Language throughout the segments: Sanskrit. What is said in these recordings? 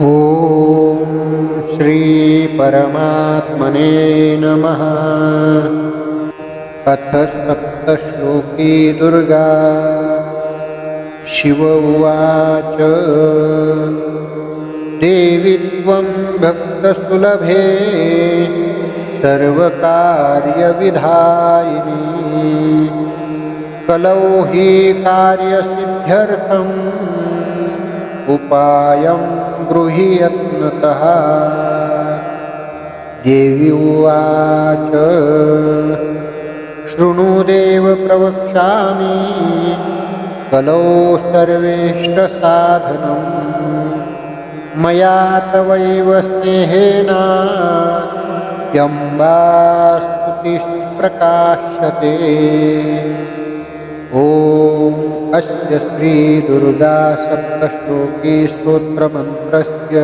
ॐ श्रीपरमात्मने नमः। अथ सप्तश्लोकी दुर्गा। शिव उवाच। देवि त्वं भक्तसुलभे, सर्वकार्यविधायिनी। कलौ हि कार्यसिद्ध्यर्थम् उपायं ब्रूहि यत्नतः देवी उवाच शृणुदेव प्रवक्ष्यामि कलौ सर्वेष्टसाधनं। मया तवैव स्नेहेन यम्बास्तुतिः प्रकाश्यते। ॐ श्रीदुर्गासप्तश्लोकी स्तोत्रमन्त्रस्य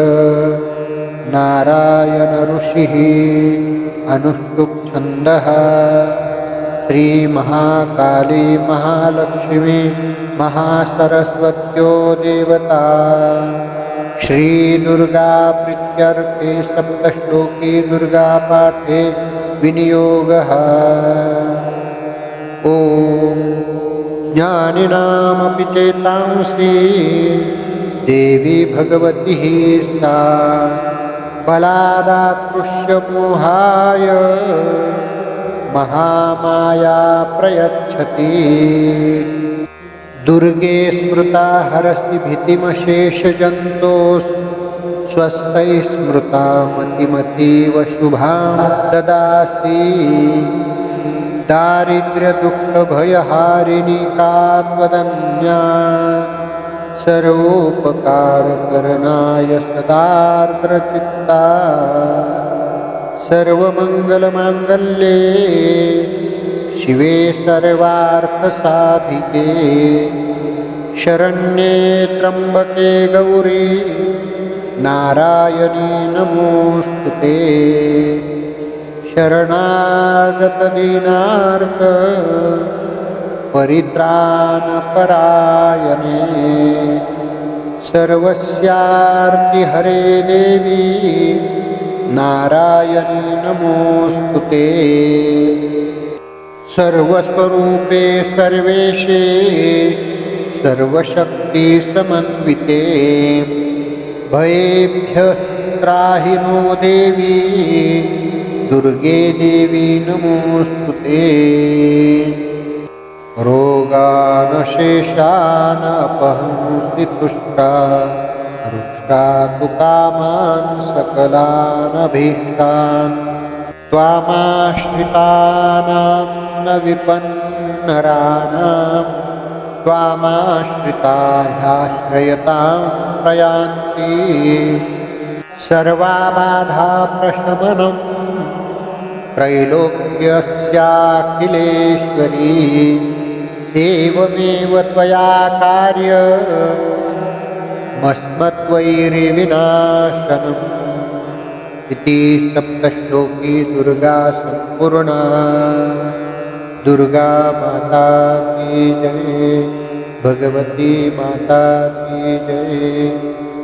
नारायणऋषिः अनुष्टुप्छन्दः श्रीमहाकाली महालक्ष्मी महासरस्वत्यो देवता श्रीदुर्गाप्रीत्यर्थे सप्तश्लोकी दुर्गापाठे विनियोगः ॐ ज्ञानिनामपि चेतांसि। देवी भगवती सा। बलादाकृष्यमोहाय महामाया प्रयच्छति। दुर्गे स्मृता हरसि भीतिमशेषजन्तोः स्वस्तैः स्मृता मतिमतीव शुभां ददासि। दारिद्र्यदुःखभयहारिणि का त्वदन्या सर्वोपकारकरणाय सदार्द्रचित्ता सर्वमङ्गलमाङ्गल्ये शिवे सर्वार्थसाधिके शरण्ये त्र्यम्बके गौरी नारायणी नमोऽस्तु ते शरणागतदीनार्थ परित्राणपरायणे। सर्वस्यार्तिहरे देवी नारायणी नमोऽस्तु ते। सर्वस्वरूपे सर्वेशे सर्वशक्तिसमन्विते भयेभ्यः त्राहि नो देवी दुर्गे देवी नमोऽस्तु ते। रोगानशेषानपहंसि तुष्टा रुष्टा तु कामान् सकलानभीष्टान्। त्वामाश्रितानां न विपन्नराणां, त्वामाश्रितायाश्रयतां प्रयान्ति। सर्वाबाधाप्रशमनं त्रैलोक्यस्याखिलेश्वरी। एवमेव त्वया कार्य। मस्मद्वैरिविनाशनम् इति सप्तश्लोकी दुर्गा सम्पूर्णा। दुर्गा माता की जय। भगवती माता की जय।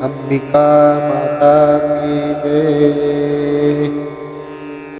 अम्बिका माता की जय